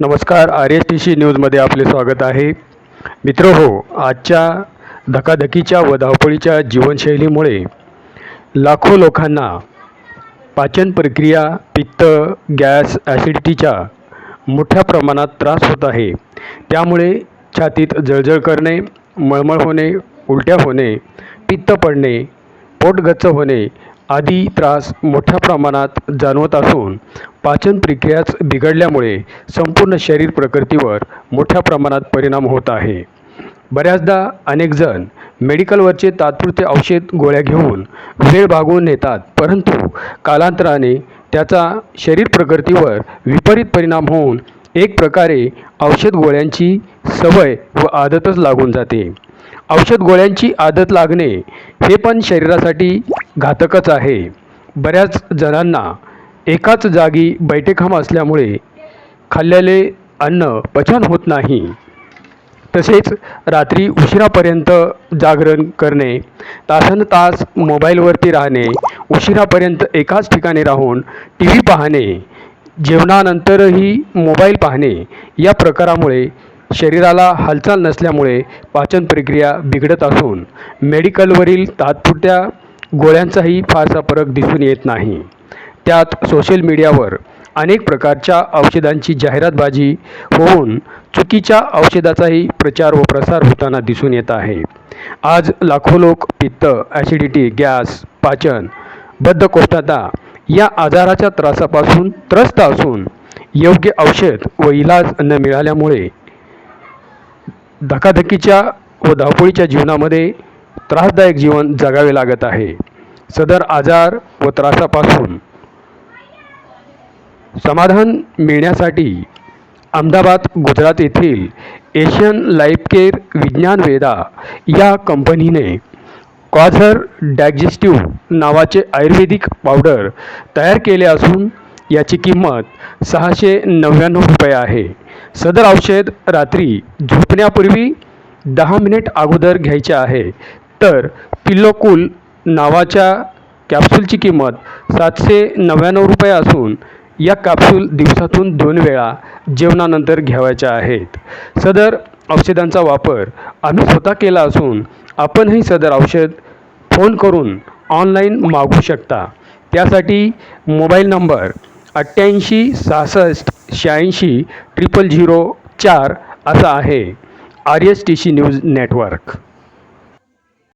नमस्कार R S T C न्यूजमध्ये आपले स्वागत आहे. मित्र हो आजच्या धकाधकीच्या व धावपळीच्या जीवनशैलीमुळे लाखो लोकांना पाचन प्रक्रिया पित्त गॅस ॲसिडिटीचा मोठ्या प्रमाणात त्रास होत आहे. त्यामुळे छातीत जळजळ करणे मळमळ होणे उलट्या होणे पित्त पडणे पोटगच्च होणे आदी त्रास मोठ्या प्रमाणात जाणवत असून पाचन प्रक्रियाच बिघडल्यामुळे संपूर्ण शरीर प्रकृतीवर मोठ्या प्रमाणात परिणाम होत आहे. बऱ्याचदा अनेक जण मेडिकलवरचे तात्पुरते औषध गोळ्या घेऊन वेळ भागवून नेतात परंतु कालांतराने त्याचा शरीर प्रकृतीवर विपरीत परिणाम होऊन एक प्रकारे औषध गोळ्यांची सवय व आदतच लागून जाते. औषध गोळ्यांची आदत लागणे हे पण शरीरासाठी घातकच आहे. बऱ्याच जणांना एकाच जागी बैठेखाम असल्यामुळे खाल्लेले अन्न पचन होत नाही. तसेच रात्री उशिरापर्यंत जागरण करणे तासन तास मोबाईलवरती राहणे उशिरापर्यंत एकाच ठिकाणी राहून टी व्ही पाहणे जेवणानंतरही मोबाईल पाहणे या प्रकारामुळे शरीराला हालचाल नसल्यामुळे पाचन प्रक्रिया बिघडत असून मेडिकलवरील तात्पुरत्या गोळ्यांचाही फारसा फरक दिसून येत नाही. त्यात सोशल मीडियावर अनेक प्रकारच्या औषधांची जाहिरातबाजी होऊन चुकीच्या औषधाचाही प्रचार व प्रसार होताना दिसून येत आहे. आज लाखो लोक पित्त ॲसिडिटी गॅस पाचन बद्धकोष्ठता या आजाराच्या त्रासापासून त्रस्त असून योग्य औषध व इलाज न मिळाल्यामुळे धकाधकीच्या व धावपळीच्या जीवनामध्ये त्रासदायक जीवन जगावे लागत आहे. सदर आजार व त्रासापासून समाधान मिळण्यासाठी अहमदाबाद गुजरात येथील एशियन लाईफकेअर विज्ञान वेदा या कंपनीने कॉझर डायजेस्टिव्ह नावाचे आयुर्वेदिक पावडर तयार केले असून याची किंमत सहाशे नव्याण्णव रुपये आहे. सदर औषध रात्री झोपण्यापूर्वी दहा मिनिट अगोदर घ्यायचे आहे. तर पिल्लोकूल नावाच्या कॅप्सूलची किंमत सातशे नव्याण्णव रुपये असून या कॅप्सूल दिवसातून दोन वेळा जेवणानंतर घ्यावयाच्या आहेत. सदर औषधांचा वापर आम्ही स्वतः केला असून आपणही सदर औषध फोन करून ऑनलाईन मागवू शकता. त्यासाठी मोबाईल नंबर अठ्ठ्याऐंशी सहासष्ट शहाऐंशी ट्रिपल झिरो चार असा आहे. R S T C news network.